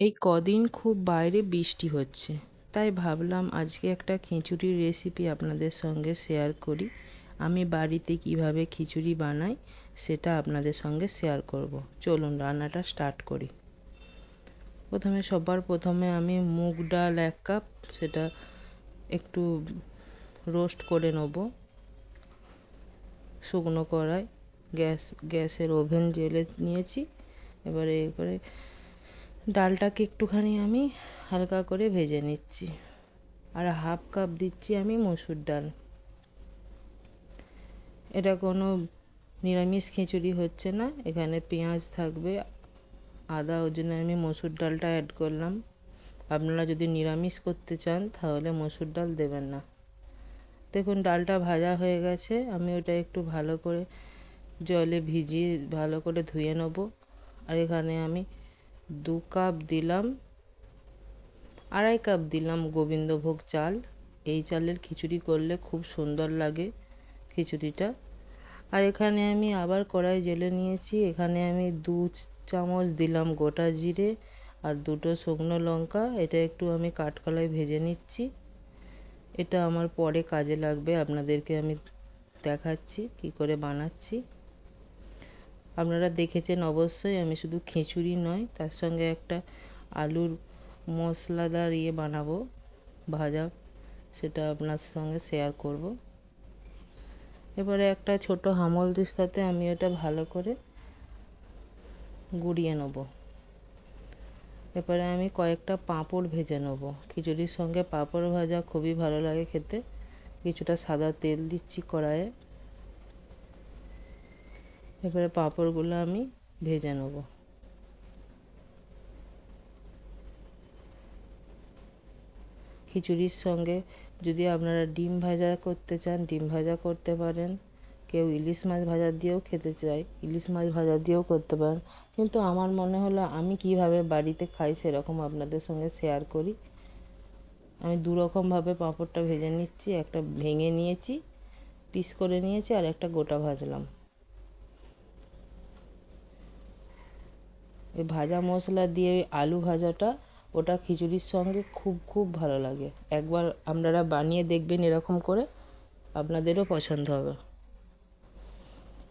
এই কদিন খুব বাইরে বৃষ্টি হচ্ছে। তাই ভাবলাম আজকে একটা খিচুড়ির রেসিপি আপনাদের সঙ্গে শেয়ার করি। আমি বাড়িতে কীভাবে খিচুড়ি বানাই সেটা আপনাদের সঙ্গে শেয়ার করব। চলুন রান্নাটা স্টার্ট করি। প্রথমে সবার প্রথমে আমি মুগ ডাল এক কাপ সেটা একটু রোস্ট করে নেব। শুকনো কড়াই, গ্যাস, গ্যাসের ওভেন জেলে নিয়েছি। এবারে করে ডালটাকে একটুখানি আমি হালকা করে ভেজে নিচ্ছি। আর হাফ কাপ দিচ্ছি আমি মসুর ডাল। এটা কোনো নিরামিষ খিচুড়ি হচ্ছে না, এখানে পেঁয়াজ থাকবে, আদা, ওই জন্য আমি মসুর ডালটা অ্যাড করলাম। আপনারা যদি নিরামিষ করতে চান, তাহলে মসুর ডাল দেবেন না। দেখুন, ডালটা ভাজা হয়ে গেছে, আমি ওটা একটু ভালো করে জলে ভিজিয়ে, ভালো করে ধুয়ে নেব। আর এখানে আমি দু কাপ দিলাম, আড়াই কাপ দিলাম গোবিন্দভোগ চাল। এই চালের খিচুড়ি করলে খুব সুন্দর লাগে খিচুড়িটা। আর এখানে আমি আবার কড়াই জেলে নিয়েছি। এখানে আমি দু চামচ দিলাম গোটা জিরে আর দুটো শুকনো লঙ্কা। এটা একটু আমি কাঠকলায় ভেজে নিচ্ছি। এটা আমার পরে কাজে লাগবে। আপনাদেরকে আমি দেখাচ্ছি কি করে বানাচ্ছি। আপনারা দেখেছেন অবশ্যই, আমি শুধু খিচুড়ি নয়, তার সঙ্গে একটা আলুর মশলাদার ইয়ে বানাবো, ভাজা, সেটা আপনার সঙ্গে শেয়ার করব। এবারে একটা ছোট হামল দিস্তাতে আমি ওটা ভালো করে গুড়িয়ে নেব। এবারে আমি কয়েকটা পাঁপড় ভেজে নেব। খিচুড়ির সঙ্গে পাঁপড় ভাজা খুবই ভালো লাগে খেতে। কিছুটা সাদা তেল দিচ্ছি কড়াইয়ে। এবারে পাঁপড়গুলো আমি ভেজে নেব। খিচুড়ির সঙ্গে যদি আপনারা ডিম ভাজা করতে চান, ডিম ভাজা করতে পারেন। কেউ ইলিশ মাছ ভাজা দিয়েও খেতে চায়, ইলিশ মাছ ভাজা দিয়েও করতে পারেন। কিন্তু আমার মনে হলো আমি কীভাবে বাড়িতে খাই সেরকম আপনাদের সঙ্গে শেয়ার করি। আমি দু রকমভাবে পাঁপড়টা ভেজে নিচ্ছি, একটা ভেঙে নিয়েছি, পিস করে নিয়েছি আর একটা গোটা ভাজলাম। এই ভাজা মশলা দিয়ে ওই আলু ভাজাটা, ওটা খিচুড়ির সঙ্গে খুব খুব ভালো লাগে। একবার আপনারা বানিয়ে দেখবেন এরকম করে, আপনাদেরও পছন্দ হবে।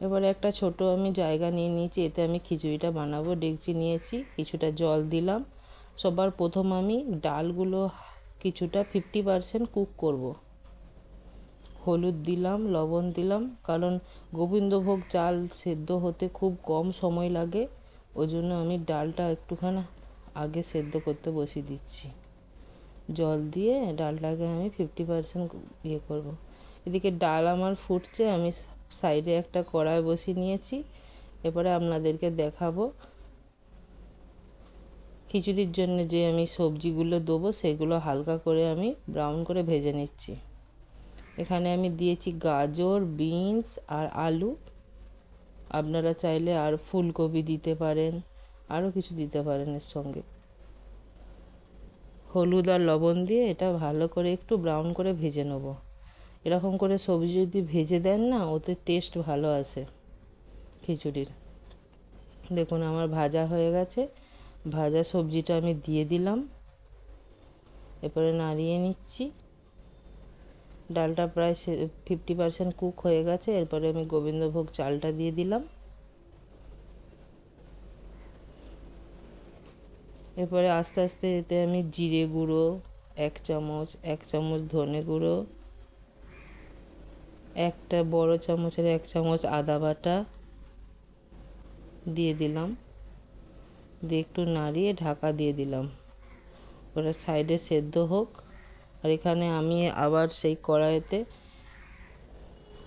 এবারে একটা ছোট আমি জায়গা নিয়ে নিয়েছি, এতে আমি খিচুড়িটা বানাবো। ডেকচি নিয়েছি, কিছুটা জল দিলাম। সবার প্রথম আমি ডালগুলো কিছুটা ফিফটি পারসেন্ট কুক করব। হলুদ দিলাম, লবণ দিলাম, কারণ গোবিন্দভোগ চাল সেদ্ধ হতে খুব কম সময় লাগে। ওই জন্য আমি ডালটা একটুখানি আগে সেদ্ধ করতে বসিয়ে দিচ্ছি। জল দিয়ে ডালটাকে আমি ফিফটি পারসেন্ট ইয়ে করব। এদিকে ডাল আমার ফুটছে, আমি সাইডে একটা কড়াই বসিয়ে নিয়েছি। এবারে আপনাদেরকে দেখাবো। খিচুড়ির জন্য যে আমি সবজিগুলো দেবো, সেগুলো হালকা করে আমি ব্রাউন করে ভেজে নিচ্ছি। এখানে আমি দিয়েছি গাজর বিনস আর আলু। আপনারা চাইলে আর ফুলকপি দিতে পারেন, আরও কিছু দিতে পারেন এর সঙ্গে। হলুদ আর লবণ দিয়ে এটা ভালো করে একটু ব্রাউন করে ভেজে নেব। এরকম করে সবজি যদি ভেজে দেন না, ওতে টেস্ট ভালো আসে খিচুড়ির। দেখুন আমার ভাজা হয়ে গেছে। ভাজা সবজিটা আমি দিয়ে দিলাম। এরপরে নাড়িয়ে নিচ্ছি। ডালটা প্রায় ফিফটি পারসেন্ট কুক হয়ে গেছে। এরপরে আমি গোবিন্দভোগ চালটা দিয়ে দিলাম। এরপরে আস্তে আস্তে এতে আমি জিরে গুঁড়ো, এক চামচ এক চামচ ধনে গুঁড়ো, একটা বড় চামচের এক চামচ আদা বাটা দিয়ে দিলাম। দিয়ে একটু নাড়িয়ে ঢাকা দিয়ে দিলাম। ওটা সাইডে সেদ্ধ হোক। আর এখানে আমি আবার সেই কড়াইতে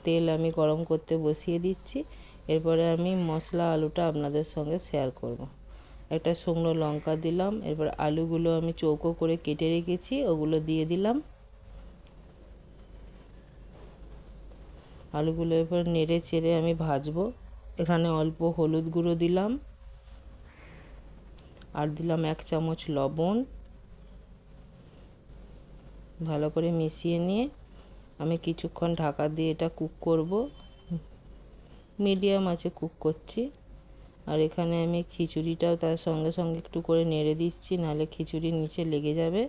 তেল আমি গরম করতে বসিয়ে দিচ্ছি। এরপরে আমি মশলা আলুটা আপনাদের সঙ্গে শেয়ার করব। একটা শুকনো লঙ্কা দিলাম, এরপর আলুগুলো আমি চৌকো করে কেটে রেখেছি, ওগুলো দিয়ে দিলাম। আলুগুলো এরপর নেড়ে চেড়ে আমি ভাজবো। এখানে অল্প হলুদ গুঁড়ো দিলাম। আর দিলাম এক চামচ লবণ। ভালো করে মিশিয়ে নিয়ে আমি কিছুক্ষণ ঢাকা দিয়ে এটা কুক করব। মিডিয়াম আছে কুক করছি। আর এখানে আমি খিচুড়িটাও তার সঙ্গে সঙ্গে একটু করে নেড়ে দিচ্ছি, নাহলে খিচুড়ির নিচে লেগে যাবে।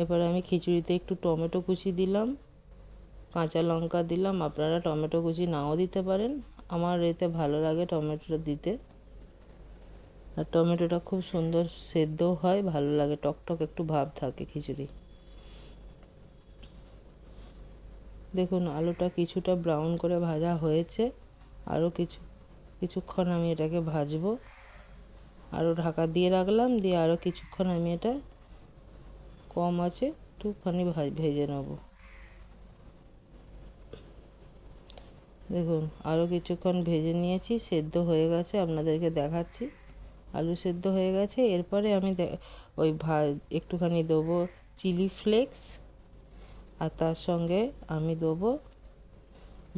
এরপরে আমি খিচুড়িতে একটু টমেটো কুচি দিলাম, কাঁচা লঙ্কা দিলাম। আপনারা টমেটো কুচি নাও দিতে পারেন। আমার এতে ভালো লাগে টমেটো দিতে। আর টমেটোটা খুব সুন্দর সেদ্ধও হয়, ভালো লাগে, টকটক একটু ভাব থাকে খিচুড়ি। দেখুন, আলুটা কিছুটা ব্রাউন করে ভাজা হয়েছে, আরও কিছু, কিছুক্ষণ আমি এটাকে ভাজবো। আরও ঢাকা দিয়ে রাখলাম, দিয়ে আরও কিছুক্ষণ আমি এটা কম আছে, একটুখানি ভেজে নেব। দেখুন, আরও কিছুক্ষণ ভেজে নিয়েছি, সেদ্ধ হয়ে গেছে, আপনাদেরকে দেখাচ্ছি। আলু সেদ্ধ হয়ে গেছে। এরপরে আমি ওই ভা, একটুখানি দেবো চিলি ফ্লেক্স। আর তার সঙ্গে আমি দেবো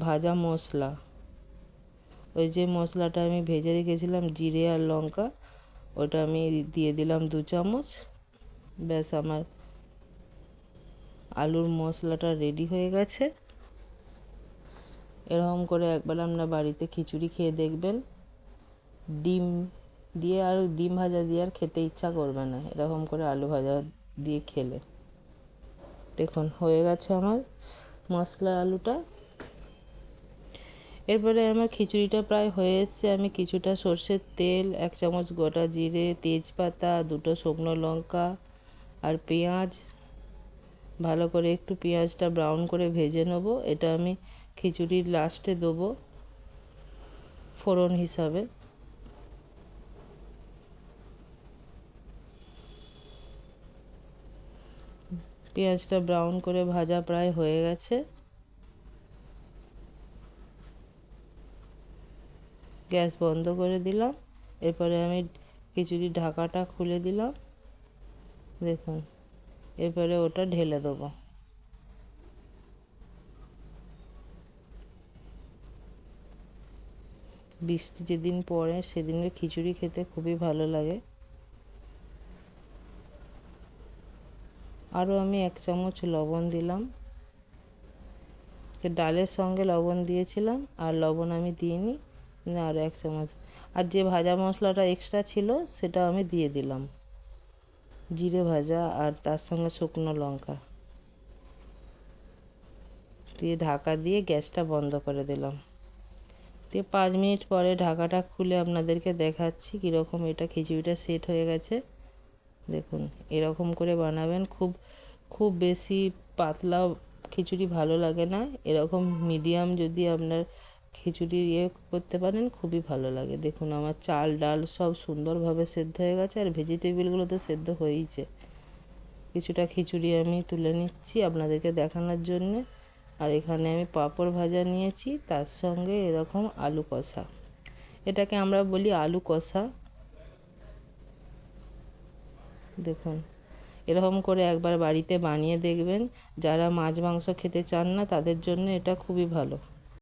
ভাজা মশলা। ওই যে মশলাটা আমি ভেজে রেখেছিলাম, জিরে আর লঙ্কা, ওটা আমি দিয়ে দিলাম দু চামচ। ব্যাস, আমার আলুর মশলাটা রেডি হয়ে গেছে। এরকম করে একবার আপনার বাড়িতে খিচুড়ি খেয়ে দেখবেন। ডিম দিয়ে আর ডিম ভাজা দিয়ে আর খেতে ইচ্ছা করবে না। এরকম করে আলু ভাজা দিয়ে খেলে। দেখুন, হয়ে গেছে আমার মশলা আলুটা। এরপরে আমার খিচুড়িটা প্রায় হয়ে এসছে। আমি কিছুটা সর্ষের তেল, এক চামচ গোটা জিরে, তেজপাতা, দুটো শুকনো লঙ্কা আর পেঁয়াজ। ভালো করে একটু পেঁয়াজটা ব্রাউন করে ভেজে নেব। এটা আমি খিচুড়ির লাস্টে দেবো ফোড়ন হিসাবে। পেঁয়াজটা ব্রাউন করে ভাজা প্রায় হয়ে গেছে। গ্যাস বন্ধ করে দিলাম। এরপরে আমি খিচুড়ির ঢাকাটা খুলে দিলাম। দেখুন, এরপরে ওটা ঢেলে দেবো। বৃষ্টি যেদিন পড়ে সেদিনের খিচুড়ি খেতে খুবই ভালো লাগে। আরও আমি এক চামচ লবণ দিলাম। ডালের সঙ্গে লবণ দিয়েছিলাম, আর লবণ আমি দিইনি আরও এক চামচ। আর যে ভাজা মশলাটা এক্সট্রা ছিল, সেটা আমি দিয়ে দিলাম। জিরে ভাজা, আর তার সঙ্গে শুকনো লঙ্কা। দিয়ে ঢাকা দিয়ে গ্যাসটা বন্ধ করে দিলাম। দিয়ে পাঁচ মিনিট পরে ঢাকাটা খুলে আপনাদেরকে দেখাচ্ছি কীরকম এটা খিচুড়িটা সেট হয়ে গেছে। দেখুন, এরকম করে বানাবেন, খুব খুব বেশি পাতলা খিচুড়ি ভালো লাগে না। এরকম মিডিয়াম যদি আপনার খিচুড়ি ইয়ে করতে পারেন, খুবই ভালো লাগে। দেখুন, আমার চাল, ডাল সব সুন্দরভাবে সেদ্ধ হয়ে গেছে, আর ভেজিটেবিলগুলো তো সেদ্ধ হয়েইছে। কিছুটা খিচুড়ি আমি তুলে নিচ্ছি আপনাদেরকে দেখানোর জন্যে। আর এখানে আমি পাঁপড় ভাজা নিয়েছি, তার সঙ্গে এরকম আলু কষা। এটাকে আমরা বলি আলু কষা। দেখুন। এরকম করে একবার বাড়িতে বানিয়ে দেখবেন। যারা মাছ মাংস খেতে চান না, তাদের জন্য এটা খুবই ভালো।